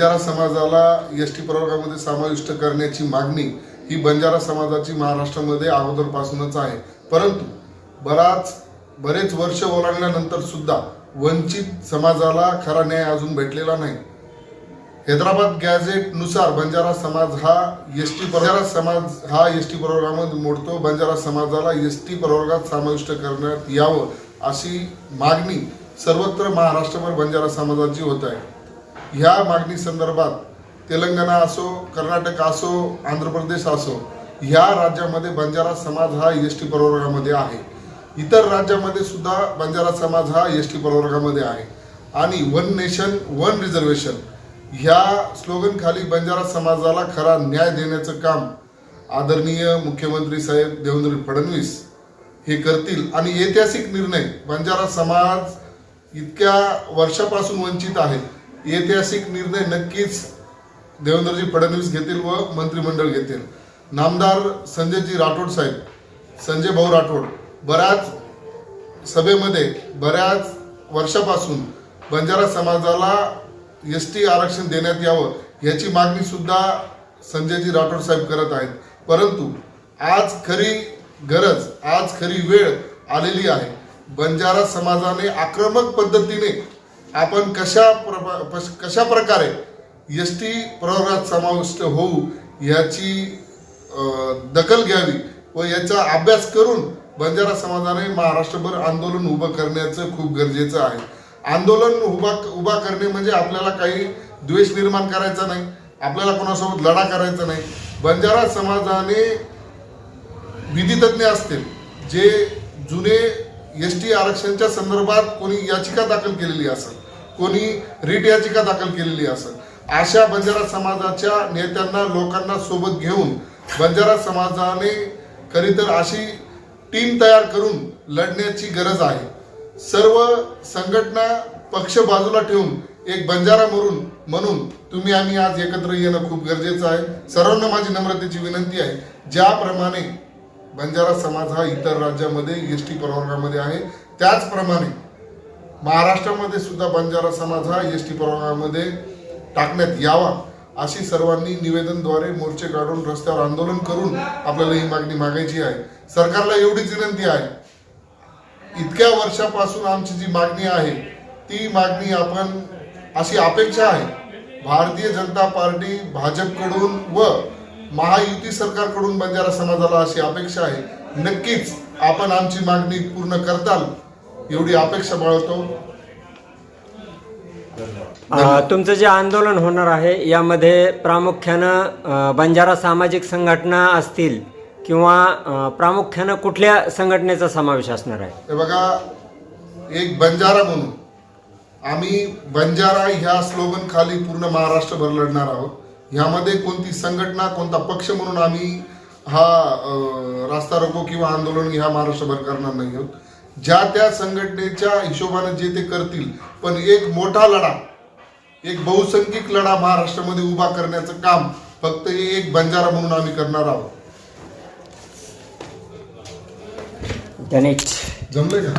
बंजारा समाजाला S T प्रवर्गामध्ये समाविष्ट करण्याची मागणी ही बंजारा समाजाची महाराष्ट्रामध्ये अगोदरपासूनच आहे. परंतु बराच बरेच वर्ष ओलांडल्यानंतर सुद्धा वंचित समाजाला खरा न्याय अजून भेटलेला नाही. हैदराबाद गॅझेटनुसार बंजारा समाज हा एस टी बंजारा समाज हा एस टी प्रवर्गामध्ये मोडतो. बंजारा समाजाला एस टी प्रवर्गात समाविष्ट करण्यात यावं अशी मागणी सर्वत्र महाराष्ट्रभर बंजारा समाजाची होत आहे. ह्या मागणी संदर्भात तेलंगणा असो कर्नाटक असो आंध्र प्रदेश असो ह्या राज्यामध्ये बंजारा समाज हा एस टी प्रवर्गामध्ये आहे. इतर राज्यामध्ये सुद्धा बंजारा समाज हा एस टी प्रवर्गामध्ये आहे. आणि वन नेशन वन रिझर्वेशन ह्या स्लोगनखाली बंजारा समाजाला खरा न्याय देण्याचं काम आदरणीय मुख्यमंत्री साहेब देवेंद्र फडणवीस हे करतील. आणि ऐतिहासिक निर्णय बंजारा समाज इतक्या वर्षापासून वंचित आहे ऐतिहासिक निर्णय नक्कीच देवेंद्रजी फडणवीस घेतील व मंत्रिमंडळ घेतील. नामदार संजयजी राठोड साहेब संजय भाऊ राठोड बऱ्याच सभेमध्ये बऱ्याच वर्षापासून बंजारा समाजाला एस टी आरक्षण देण्यात यावं याची मागणी सुद्धा संजयजी राठोड साहेब करत आहेत. परंतु आज खरी गरज आज खरी वेळ आलेली आहे. बंजारा समाजाने आक्रमक पद्धतीने आपण कशा प्र- पश- कशा प्रकारे एस टी प्रवर्गात समाविष्ट होऊ याची दखल घ्यावी व याचा अभ्यास करून बंजारा समाजाने महाराष्ट्रभर आंदोलन उभं करण्याचं खूप गरजेचं आहे. आंदोलन उभा उभा करणे म्हणजे आपल्याला काही द्वेष निर्माण करायचा नाही आपल्याला कोणासोबत लढा करायचा नाही. बंजारा समाजाने विधितज्ञ असतील जे जुने एस टी आरक्षणच्या संदर्भात कोणी याचिका दाखल केलेली असेल कोणी रिट याचिका दाखल केलेली असेल अशा बंजारा समाजाच्या नेत्यांना लोकांना सोबत घेऊन बंजारा समाजाने खरीतर अशी टीम तयार करून लढण्याची गरज आहे. सर्व संघटना पक्ष बाजूला ठेवून एक बंजारा म्हणून म्हणून तुम्ही आम्ही आज एकत्र येणं खूप गरजेचं आहे. सर्वांना माझी नम्रतेची विनंती आहे. ज्याप्रमाणे बंजारा समाज हा इतर राज्यामध्ये एस टी प्रवर्गामध्ये आहे. त्याचप्रमाणे महाराष्ट्रामध्ये सुद्धा बंजारा समाज हा एस टी प्रवर्गामध्ये टाकण्यात यावा अशी सर्वांनी निवेदनद्वारे मोर्चे काढून रस्त्यावर आंदोलन करून आपल्याला ही मागणी मागायची आहे. सरकारला एवढीच विनंती आहे. इतक्या वर्षापासून आमची जी मागणी आहे ती मागणी आपण अशी अपेक्षा आहे. भारतीय जनता पार्टी भाजपकडून व महायुती सरकारकडून बंजारा समाजाला अशी अपेक्षा आहे. नक्कीच आपण आमची मागणी पूर्ण करताल एवढी अपेक्षा बाळगतो. तुमचं जे आंदोलन होणार आहे यामध्ये प्रामुख्यानं बंजारा सामाजिक संघटना असतील किंवा प्रामुख्यानं कुठल्या संघटनेचा समावेश असणार आहे? बघा एक बंजारा म्हणून आम्ही बंजारा ह्या स्लोगन खाली पूर्ण महाराष्ट्रभर लढणार आहोत. ह्यामध्ये कोणती संघटना कोणता पक्ष म्हणून आम्ही हा रास्ता रोको किंवा आंदोलन ह्या महाराष्ट्रभर करणार नाही आहोत. ज्या त्या संघटनेच्या हिशोबाने जे ते करतील पण एक मोठा लढा एक बहुसंख्यिक लढा महाराष्ट्रामध्ये उभा करण्याचं काम फक्त हे एक बंजारा म्हणून आम्ही करणार आहोत. गणेश जमले का?